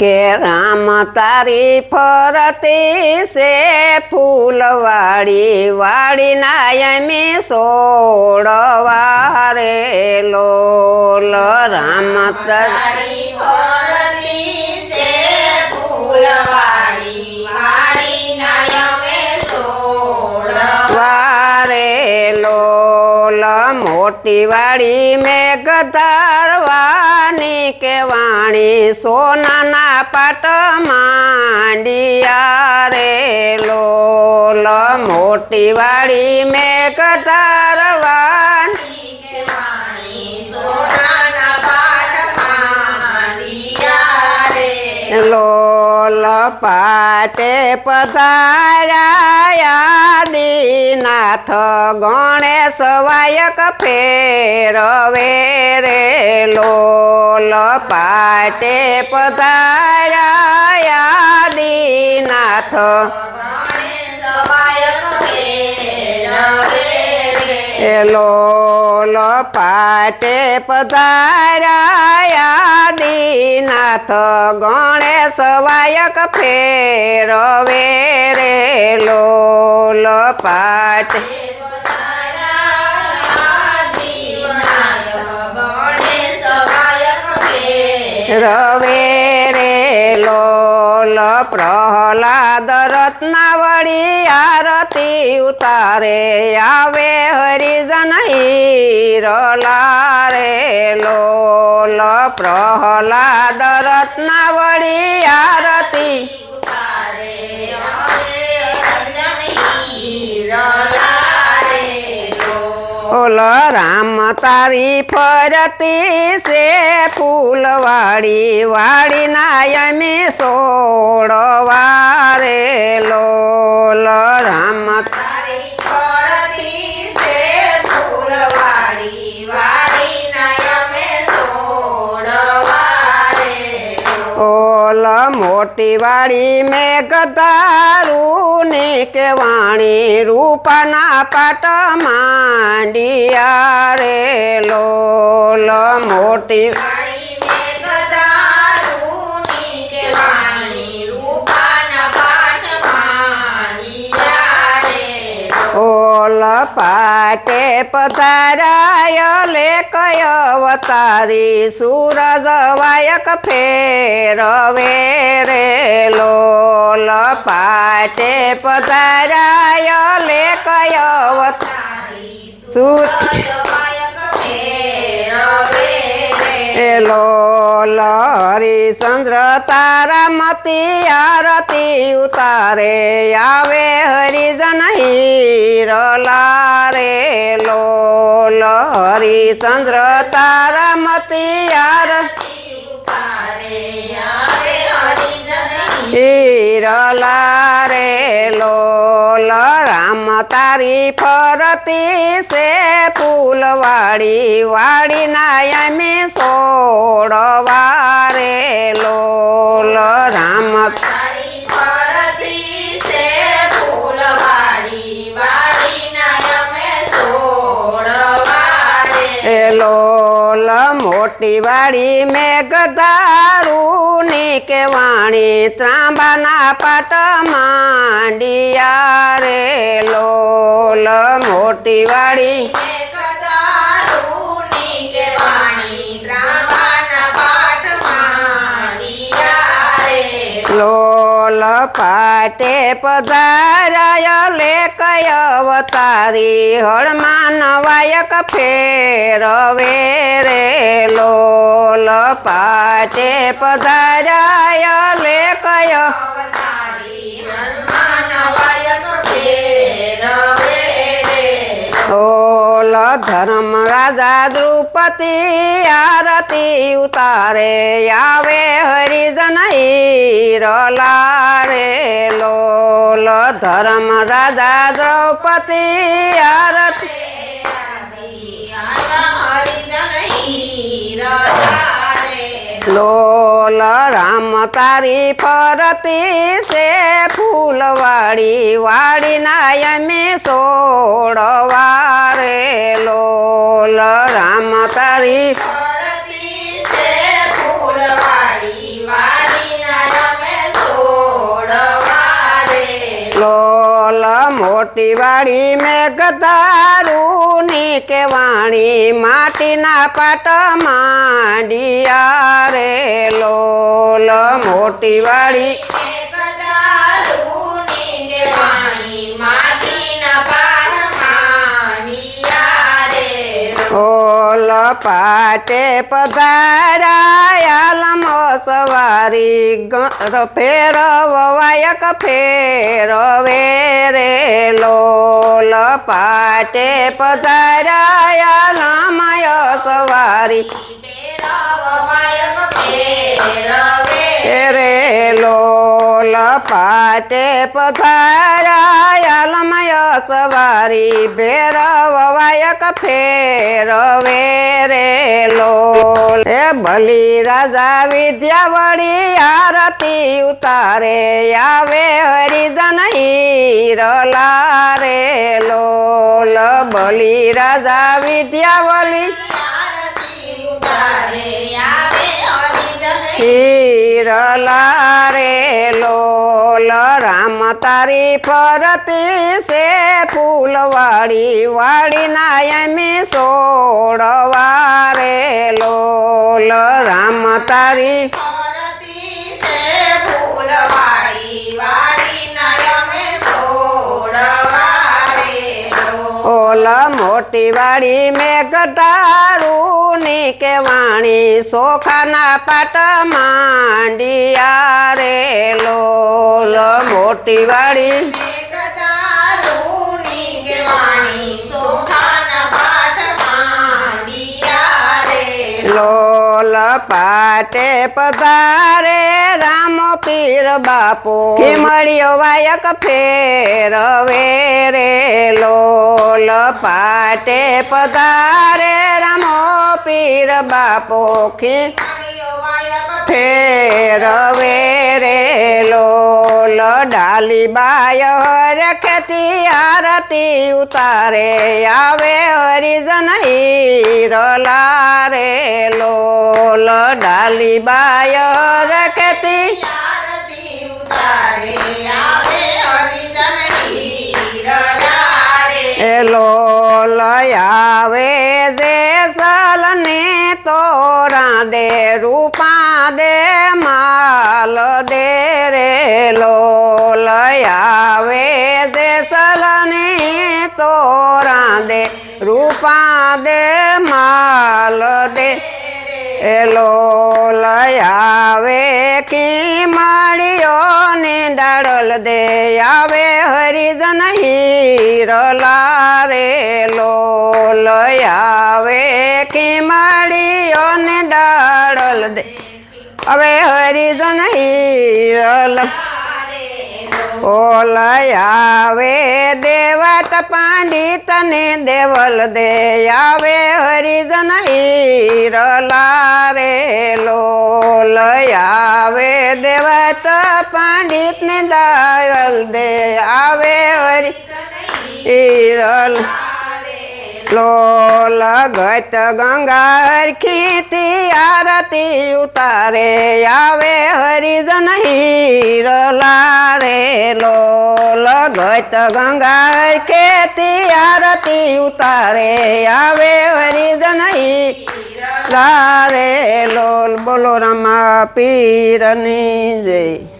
કે રામ તારી ફરતી છે ફૂલવાડી વાડી નાયમી સોડવા રે લોલ. રામ તારી ફરતી સોડવા મોટી વાડી મેં ગધારવાની કે વાણી સોનાના પાટ માંડિયા રે લોલ મોટી વાળી મેં ગધારવાની કે વાણી સોનાના પાઠમાં રિયા રે લોલ પાટે પધાર્યા. દીનાથ ગણેશ વાયક ફેરવે રે લોલ પાટે પધાર્યા દીનાથ. લોલ પાટે પધાર્યા દીનાથ ગણેશ વાયક ફેરવે રે લોલ પાટ. રવે રે લોલ પ્રહલાદ રત્નાવળી આરતી ઉતારે. આવે હરિજન હીરલા રે લોલ પ્રહલાદ રત્નાવળી આરતી. ઓલ રામ તારી ફરતી છે ફૂલવાડી વાડી નાયમી સોડવા રે લોલ. ઓલ મોટી વાળી મેં ગધારું ને કે વાણી રૂપના પાટ માંડિયા રે લોલ મોટી ઓલ પાટે પધારાય લે કય અવતારી સૂરજ વાયક ફેરવે રે લોલ પાટે પધારાય લે કય અવતારી સૂર એ લોલ. તારા મતી આરતી ઉતારે. આવે હરિજન હીરલા રે લોલ હરિચંદ્ર તારામતી આરતી હિરલા રે લોલ રામ તારી ફરતી સે ફૂલવાડી વાડી નાયમી સોડવા રે લોલ રામ લોલ મોટી વાડી મેં ગધારું ની કે વાણી ત્રાંબાના પાટ માંડિયા રે લોલ મોટી વાડી પાટે પધારાય લે કય અવતારી હળમાન વાયક ફેરવે રે લોલ. પાટે પધારાય લે કય ઓલ ધર્મ રાજા દ્રુપતિ આરતી ઉતારે, આવે હરિજન હીરલા રે લોલ ધર્મ રાજા દ્રૌપદી આરતી. લોલ રામ તારી ફરતી સે ફૂલવાડી વાડી નાયમી સોડવા રે લોલ રામ તારી મોટી વાડી મેઘધારું કે વાણી માટીના પાટ માંડિયા રે લોલ મોટી વાડી કદારુની દેવાણી માટીના પાટે પધારાયા લમો સવારી ફેરવાયક ફેરવે રે લોલ પાટે પધારાયા લમય સવારી રે લોલ પાટે પધારાયા સવારી ભેરવાયક ફેરવે રે લોલ. એ બલી રાજા વિદ્યાવળી આરતી ઉતારે આવે હરિજન હીરલા રે લોલ. બલી રાજા વિદ્યાવળી હીરલા રે લોલ. રામ તારી ફરતી છે ફૂલવાડી વાડી નાયમી સોડવા રે લોલ. રામ તારી ઓલ મોટી વાડી મેઘધારું ની કેવાણી સોખાના પાટ માંડિયા રે મોટી લોલ પાટે પધારે રામ પીર બાપો. મળ્યો વાયક ફેરવે રે. લોલ પાટે પધારે રામો પીર બાપો. ખી પાણીઓ વાયક રવે રે લોલ ડાલી બાય રખતી આરતી ઉતારે. આવે હરિજન રલા રે લોલ ડાલી બાય રખતી આરતી ઉતારે. આવે હરિજન રલા રે. લોલ તોરા દે, રૂપા દે, માલ દે રે, લોલ આવે દે સલની તોરા દે, રૂપા દે, માલ દે એ લોલ આવે કી માળીઓ ને ડાળલ દે આવે હરિજન હીરલા રે લોલ આવે કી માળીઓ ને ડાળલ દે. હવે હરિજન હીરલ ઓલય આવે દેવત પાંડિત ને દેવલ દે આવે હરિજન હીરલા રે લોલય આવે દેવત પાંડિત ને દેવલ દે આવે હરિ હીરલ લોલ ગત ગંગા હરખીતી આરતી ઉતારે, આવે હરિજન હીરલા રે લોલ ગત ગંગા હરખેતી આરતી ઉતારે, આવે હરિજન હીરલા રે લોલ બોલો રમા પીરની જય.